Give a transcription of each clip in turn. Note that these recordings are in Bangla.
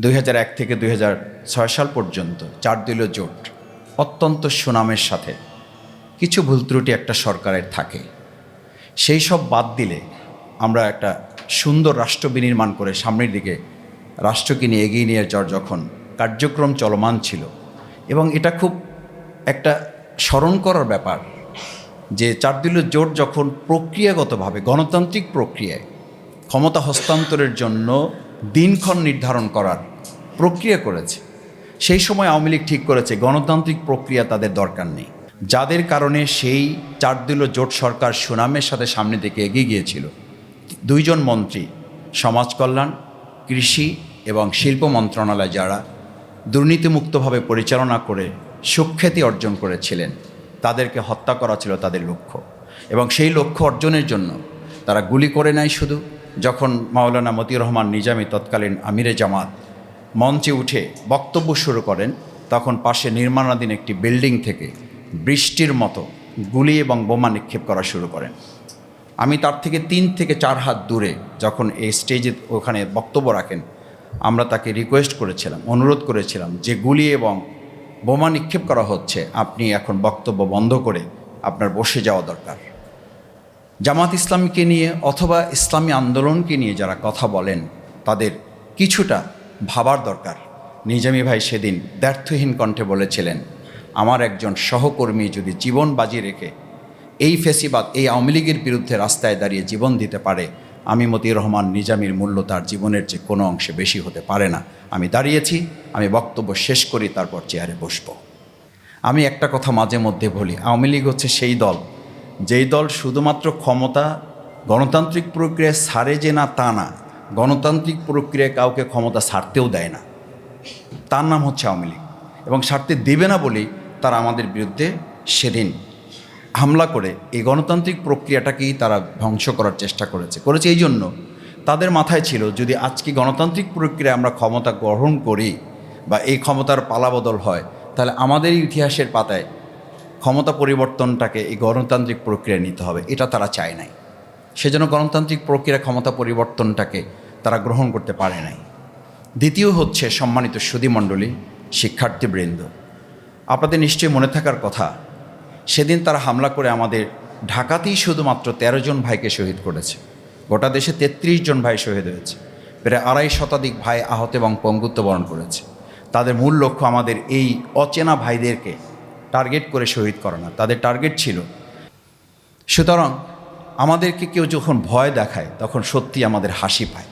দুই হাজার এক থেকে দুই হাজার ছয় সাল পর্যন্ত চার দলীয় জোট অত্যন্ত সুনামের সাথে কিছু ভুল ত্রুটি একটা সরকারের থাকে। সেই সব বাদ দিলে আমরা একটা সুন্দর রাষ্ট্র বিনির্মাণ করে সামনের দিকে রাষ্ট্রকে নিয়ে এগিয়ে নিয়ে যাওয়ার যখন কার্যক্রম চলমান ছিল এবং এটা খুব একটা স্মরণ করার ব্যাপার যে চার দলীয় জোট যখন প্রক্রিয়াগতভাবে গণতান্ত্রিক প্রক্রিয়ায় ক্ষমতা হস্তান্তরের জন্য দিনক্ষণ নির্ধারণ করার প্রক্রিয়া করেছে। সেই সময় আওয়ামী লীগ ঠিক করেছে, গণতান্ত্রিক প্রক্রিয়া তাদের দরকার নেই। যাদের কারণে সেই চার দলীয় জোট সরকার সুনামের সাথে সামনে দিকে এগিয়ে গিয়েছিল। দুইজন মন্ত্রী, সমাজ কল্যাণ, কৃষি এবং শিল্প মন্ত্রণালয় যারা দুর্নীতিমুক্তভাবে পরিচালনা করে সুখ্যাতি অর্জন করেছিলেন, তাদেরকে হত্যা করা ছিল তাদের লক্ষ্য। এবং সেই লক্ষ্য অর্জনের জন্য তারা গুলি করে নেয় শুধু। যখন মাওলানা মতিউর রহমান নিজামী তৎকালীন আমিরে জামাত মঞ্চে উঠে বক্তব্য শুরু করেন, তখন পাশে নির্মাণাধীন একটি বিল্ডিং থেকে বৃষ্টির মতো গুলি এবং বোমা নিক্ষেপ করা শুরু করেন। আমি তার থেকে তিন থেকে চার হাত দূরে যখন এই স্টেজে ওখানে বক্তব্য রাখেন, আমরা তাকে রিকোয়েস্ট করেছিলাম, অনুরোধ করেছিলাম যে গুলি এবং বোমা নিক্ষেপ করা হচ্ছে, আপনি এখন বক্তব্য বন্ধ করে আপনার বসে যাওয়া দরকার। জামাত ইসলামীকে নিয়ে অথবা ইসলামী আন্দোলনকে নিয়ে যারা কথা বলেন, তাদের কিছুটা ভাবার দরকার। নিজামী ভাই সেদিন দ্ব্যর্থহীন কণ্ঠে বলেছিলেন, আমার একজন সহকর্মী যদি জীবন বাজি রেখে এই ফেসিবাদ, এই আওয়ামী লীগের বিরুদ্ধে রাস্তায় দাঁড়িয়ে জীবন দিতে পারে, আমি মতিউর রহমান নিজামির মূল্য তার জীবনের যে কোনো অংশে বেশি হতে পারে না। আমি দাঁড়িয়েছি, আমি বক্তব্য শেষ করি, তারপর চেয়ারে বসবো। আমি একটা কথা মাঝে মধ্যে বলি, আওয়ামী লীগ হচ্ছে সেই দল যেই দল শুধুমাত্র ক্ষমতা, গণতান্ত্রিক প্রক্রিয়ায় ছাড়ে যে না তা না, গণতান্ত্রিক প্রক্রিয়ায় কাউকে ক্ষমতা ছাড়তেও দেয় না। তার নাম হচ্ছে আওয়ামী লীগ এবং ছাড়তে দেবে না বলেই তারা আমাদের বিরুদ্ধে সেদিন হামলা করে এই গণতান্ত্রিক প্রক্রিয়াটাকেই তারা ধ্বংস করার চেষ্টা করেছে করেছে এই জন্য তাদের মাথায় ছিল যদি আজকে গণতান্ত্রিক প্রক্রিয়ায় আমরা ক্ষমতা গ্রহণ করি বা এই ক্ষমতার পালাবদল হয়, তাহলে আমাদের ইতিহাসের পাতায় ক্ষমতা পরিবর্তনটাকে এই গণতান্ত্রিক প্রক্রিয়া নিতে হবে, এটা তারা চায় নাই। সেজন্য গণতান্ত্রিক প্রক্রিয়া ক্ষমতা পরিবর্তনটাকে তারা গ্রহণ করতে পারে নাই। দ্বিতীয় হচ্ছে সম্মানিত সুদীমণ্ডলী শিক্ষার্থীবৃন্দ আপনাদের নিশ্চয়ই মনে থাকার কথা, সেদিন তারা হামলা করে আমাদের ঢাকাতেই শুধুমাত্র ১৩ জন ভাইকে শহীদ করেছে। গোটা দেশে ৩৩ জন ভাই শহীদ হয়েছে। প্রায় আড়াই শতাধিক ভাই আহত এবং পঙ্গুত্ব বরণ করেছে। তাদের মূল লক্ষ্য আমাদের এই অচেনা ভাইদেরকে টার্গেট করে শহীদ করা না। তাদের টার্গেট ছিল। সুতরাং আমাদেরকে কেউ যখন ভয় দেখায়, তখন সত্যি আমাদের হাসি পায়।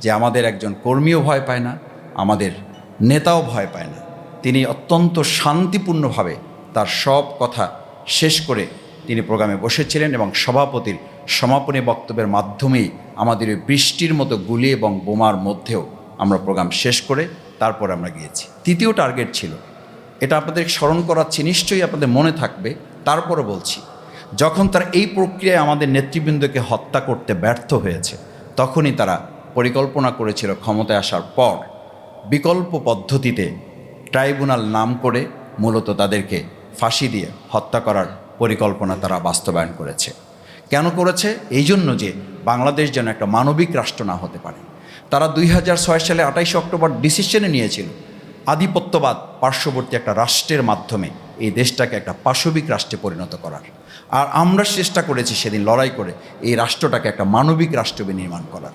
যে আমাদের একজন কর্মীও ভয় পায় না, আমাদের নেতাও ভয় পায় না। তিনি অত্যন্ত শান্তিপূর্ণভাবে তার সব কথা শেষ করে তিনি প্রোগ্রামে বসেছিলেন এবং সভাপতির সমাপনী বক্তব্যের মাধ্যমেই আমাদের ওই বৃষ্টির মতো গুলি এবং বোমার মধ্যেও আমরা প্রোগ্রাম শেষ করে তারপর আমরা গিয়েছি। তৃতীয় টার্গেট ছিল এটা আপনাদের স্মরণ করাচ্ছি, নিশ্চয়ই আপনাদের মনে থাকবে। তারপরে বলছি, যখন তারা এই প্রক্রিয়ায় আমাদের নেতৃবৃন্দকে হত্যা করতে ব্যর্থ হয়েছে, তখনই তারা পরিকল্পনা করেছিল ক্ষমতায় আসার পর বিকল্প পদ্ধতিতে ট্রাইব্যুনাল নাম করে মূলত তাদেরকে ফাঁসি দিয়ে হত্যা করার পরিকল্পনা তারা বাস্তবায়ন করেছে। কেন করেছে? এই জন্য যে বাংলাদেশ যেন একটা মানবিক রাষ্ট্র না হতে পারে। তারা দুই হাজার ছয় সালে আঠাইশে অক্টোবর ডিসিশনে নিয়েছিল আধিপত্যবাদ পার্শ্ববর্তী একটা রাষ্ট্রের মাধ্যমে এই দেশটাকে একটা পাশবিক রাষ্ট্রে পরিণত করার। আর আমরা চেষ্টা করেছি সেদিন লড়াই করে এই রাষ্ট্রটাকে একটা মানবিক রাষ্ট্র বিনির্মাণ করার।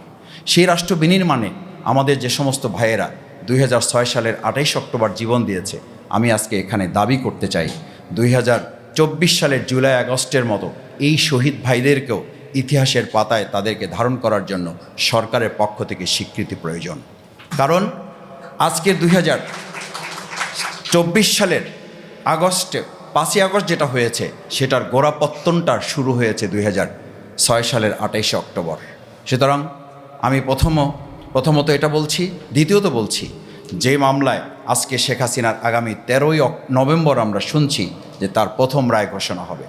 সেই রাষ্ট্র বিনির্মাণে আমাদের যে সমস্ত ভাইয়েরা দুই হাজার ছয় সালের আঠাইশ অক্টোবর জীবন দিয়েছে, আমি আজকে এখানে দাবি করতে চাই, দুই হাজার চব্বিশ সালের জুলাই আগস্টের মতো এই শহীদ ভাইদেরকেও ইতিহাসের পাতায় তাদেরকে ধারণ করার জন্য সরকারের পক্ষ থেকে স্বীকৃতি প্রয়োজন। কারণ আজকের দুই হাজার চব্বিশ সালের আগস্টে, পাঁচই আগস্ট যেটা হয়েছে, সেটার গোড়াপত্তনটা শুরু হয়েছে দুই ছয় সালের আঠাইশে অক্টোবর। সুতরাং আমি প্রথম, প্রথমত এটা বলছি, দ্বিতীয়ত বলছি, যে মামলায় আজকে শেখ হাসিনার আগামী তেরোই নভেম্বর আমরা শুনছি যে তার প্রথম রায় ঘোষণা হবে।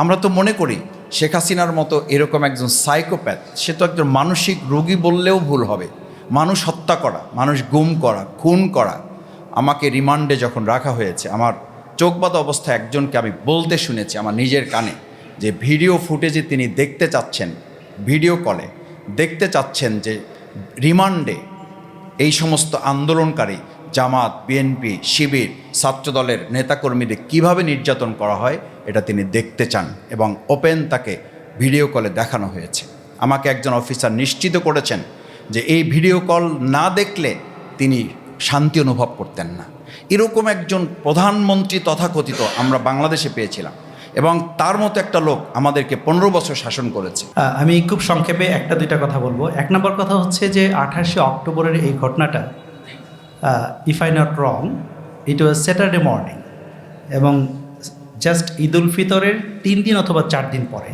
আমরা তো মনে করি শেখ হাসিনার মতো এরকম একজন সাইকোপ্যাথ, সে তো একজন মানসিক রোগী বললেও ভুল হবে। মানুষ হত্যা করা, মানুষ গুম করা, খুন করা, আমাকে রিমান্ডে যখন রাখা হয়েছে, আমার চোখবাদ অবস্থায় একজনকে আমি বলতে শুনেছি আমার নিজের কানে, যে ভিডিও ফুটেজে তিনি দেখতে চাচ্ছেন, ভিডিও কলে, দেখতে চাচ্ছেন যে রিমান্ডে এই সমস্ত আন্দোলনকারী, জামাত, বিএনপি, শিবির ছাত্রদলের নেতাকর্মীদের কীভাবে নির্যাতন করা হয়, এটা তিনি দেখতে চান এবং ওপেন তাকে ভিডিও কলে দেখানো হয়েছে। আমাকে একজন অফিসার নিশ্চিত করেছেন যে এই ভিডিও কল না দেখলে তিনি শান্তি অনুভব করতেন না। এরকম একজন প্রধানমন্ত্রী তথাকথিত আমরা বাংলাদেশে পেয়েছিলাম এবং তার মতো একটা লোক আমাদেরকে পনেরো বছর শাসন করেছে। আমি খুব সংক্ষেপে একটা দুইটা কথা বলব। এক নম্বর কথা হচ্ছে যে আঠাশে অক্টোবরের এই ঘটনাটা if I not wrong it was Saturday morning এবং জাস্ট ঈদ উল ফিতরের তিন দিন অথবা চার দিন পরে,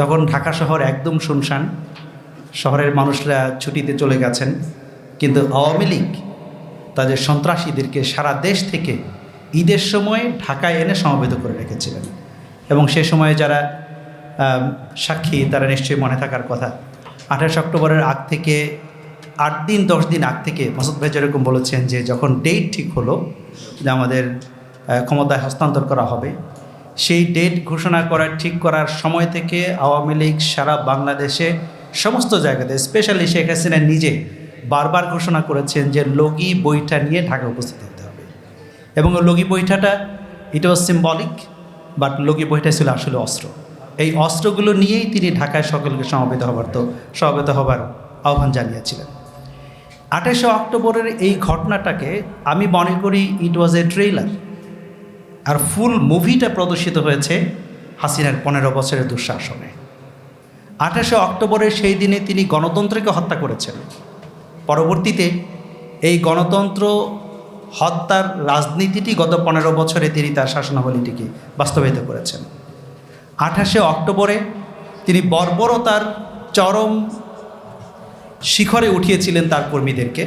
তখন ঢাকা শহর একদম শুনশান শহরের মানুষরা ছুটিতে চলে গেছেন। কিন্তু আওয়ামী লীগ তাদের সন্ত্রাসীদেরকে সারা দেশ থেকে ঈদের সময় ঢাকায় এনে সমবেত করে রেখেছিলেন। এবং সে সময়ে যারা সাক্ষী, তারা নিশ্চয়ই মনে থাকার কথা। আঠাশ অক্টোবরের আগ থেকে, আট দিন, দশ দিন আগ থেকে মাসুদ ভাই যেরকম বলেছেন যে যখন ডেট ঠিক হলো যে আমাদের ক্ষমতায় হস্তান্তর করা হবে, সেই ডেট ঘোষণা করার ঠিক করার সময় থেকে আওয়ামী লীগ সারা বাংলাদেশে সমস্ত জায়গাতে স্পেশালি শেখ হাসিনা নিজে বারবার ঘোষণা করেছেন যে লগি বইটা নিয়ে ঢাকা উপস্থিত হতে হবে। এবং লগি বইটাটা ইট ওয়াজ সিম্বলিক বাট লগি বইটা ছিল আসলে অস্ত্র। এই অস্ত্রগুলো নিয়েই তিনি ঢাকায় সকলকে সমবেত হবার তো, সমবেত হবার আহ্বান জানিয়েছিলেন। আঠাশে অক্টোবরের এই ঘটনাটাকে আমি মনে করি ইট ওয়াজ এ ট্রেইলার আর ফুল মুভিটা প্রদর্শিত হয়েছে হাসিনার পনেরো বছরের দুঃশাসনে। আঠাশে অক্টোবরের সেই দিনে তিনি গণতন্ত্রকে হত্যা করেছেন। পরবর্তীতে এই গণতন্ত্র হত্যার রাজনীতিটি গত পনেরো বছরে তিনি তার শাসনাবলীটিকে বাস্তবায়িত করেছেন। আঠাশে অক্টোবরে তিনি বর্বরতার চরম শিখরে উঠিয়েছিলেন তার কর্মীদেরকে।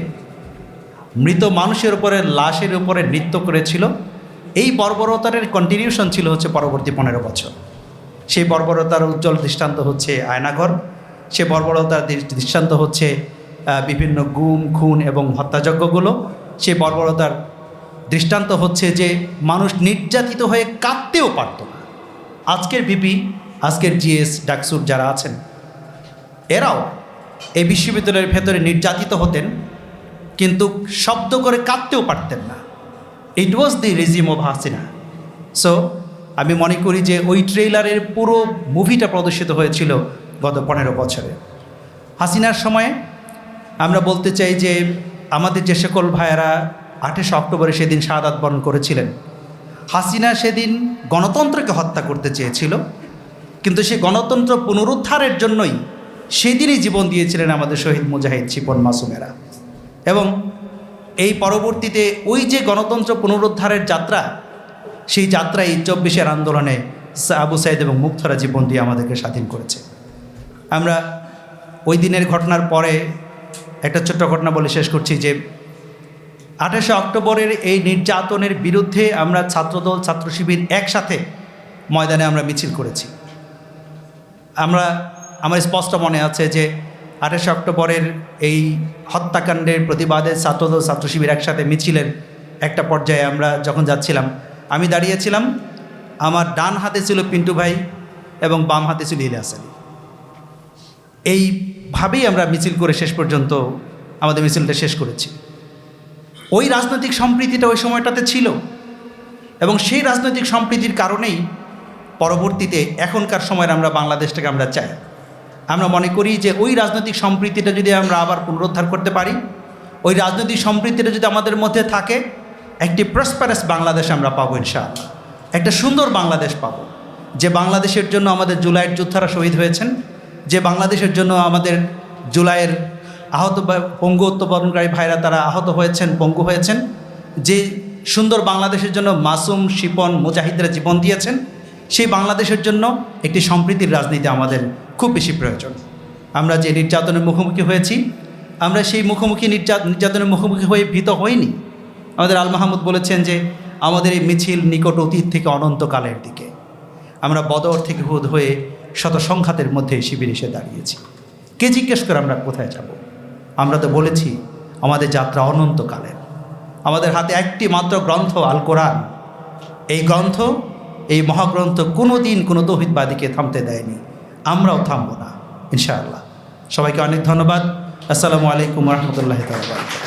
মৃত মানুষের উপরে, লাশের উপরে নৃত্য করেছিল। এই বর্বরতার কন্টিনিউশন ছিল হচ্ছে পরবর্তী পনেরো বছর। সেই বর্বরতার উজ্জ্বল দৃষ্টান্ত হচ্ছে আয়নাঘর। সে বর্বরতার দৃষ্টান্ত হচ্ছে বিভিন্ন গুম, খুন এবং হত্যাযজ্ঞগুলো। সে বর্বরতার দৃষ্টান্ত হচ্ছে যে মানুষ নির্যাতিত হয়ে কাঁদতেও পারত না। আজকের বিপি আজকের জিএস ডাকসুর যারা আছেন, এরাও এই বিশ্ববিদ্যালয়ের ভেতরে নির্যাতিত হতেন, কিন্তু শব্দ করে কাঁদতেও পারতেন না। It was the regime of Hasina so আমি মনে করি যে ওই ট্রেইলারের পুরো মুভিটা প্রদর্শিত হয়েছিল গত পনেরো বছরে। হাসিনার সময়ে আমরা বলতে চাই যে আমাদের যে সকল ভাইয়েরা আঠাশে অক্টোবরে সেদিন শাহাদাত বরণ করেছিলেন, হাসিনা সেদিন গণতন্ত্রকে হত্যা করতে চেয়েছিল, কিন্তু সে গণতন্ত্র পুনরুদ্ধারের জন্যই সেদিনই জীবন দিয়েছিলেন আমাদের শহীদ মুজাহিদ চিপন মাসুমেরা। এবং এই পরবর্তীতে ওই যে গণতন্ত্র পুনরুদ্ধারের যাত্রা সেই যাত্রায় চব্বিশের আন্দোলনে আবু সাইদ এবং মুক্তরা জীবন দিয়ে আমাদেরকে স্বাধীন করেছে। আমরা ওই দিনের ঘটনার পরে একটা ছোট্ট ঘটনা বলে শেষ করছি যে, আঠাশে অক্টোবরের এই নির্যাতনের বিরুদ্ধে আমরা ছাত্রদল, ছাত্র শিবির একসাথে ময়দানে আমরা মিছিল করেছি। আমরা, আমার স্পষ্ট মনে আছে যে, আঠাশে অক্টোবরের এই হত্যাকাণ্ডের প্রতিবাদে ছাত্রদল, ছাত্র শিবির একসাথে মিছিলের একটা পর্যায়ে আমরা যখন যাচ্ছিলাম আমি দাঁড়িয়েছিলাম, আমার ডান হাতে ছিল পিন্টু ভাই এবং বাম হাতে ছিল ইলিয়াস আলী। এইভাবেই আমরা মিছিল করে শেষ পর্যন্ত আমাদের মিছিলটা শেষ করেছি। ওই রাজনৈতিক সম্প্রীতিটা ওই সময়টাতে ছিল এবং সেই রাজনৈতিক সম্প্রীতির কারণেই পরবর্তীতে এখনকার সময়ের আমরা বাংলাদেশটাকে আমরা চাই। আমরা মনে করি যে ওই রাজনৈতিক সম্প্রীতিটা যদি আমরা আবার পুনরুদ্ধার করতে পারি, ওই রাজনৈতিক সম্প্রীতিটা যদি আমাদের মধ্যে থাকে একটি প্রসপারাস বাংলাদেশ আমরা পাবো ইনশাআল্লাহ। একটা সুন্দর বাংলাদেশ পাবো। যে বাংলাদেশের জন্য আমাদের জুলাইয়ের যোদ্ধারা শহীদ হয়েছেন, যে বাংলাদেশের জন্য আমাদের জুলাইয়ের আহত পঙ্গু উত্তোলনকারী ভাইরা তারা আহত হয়েছেন, পঙ্গু হয়েছেন, যে সুন্দর বাংলাদেশের জন্য মাসুম, শিপন, মুজাহিদরা জীবন দিয়েছেন, সেই বাংলাদেশের জন্য একটি সম্প্রীতির রাজনীতি আমাদের খুব বেশি প্রয়োজন। আমরা যে নির্যাতনের মুখোমুখি হয়েছি, আমরা সেই মুখোমুখি নির্যা- নির্যাতনের মুখোমুখি হয়ে ভীত হইনি। আমাদের আল মাহমুদ বলেছেন যে আমাদের এই মিছিল নিকট অতীত থেকে অনন্তকালের দিকে। আমরা বদর থেকে হুদ হয়ে শত সংঘাতের মধ্যে শিবির এসে দাঁড়িয়েছি। কে জিজ্ঞেস করে আমরা কোথায় যাব? আমরা তো বলেছি, আমাদের যাত্রা অনন্তকালের। আমাদের হাতে একটি মাত্র গ্রন্থ, আল কোরআন। এই গ্রন্থ, এই মহাগ্রন্থ কোনো দিন কোনো তৌহিদবাদীকে থামতে দেয়নি। আমরাও থামবো না, ইনশাআল্লাহ। সবাইকে অনেক ধন্যবাদ। আসসালামু আলাইকুম রহমতুল্লাহ তালা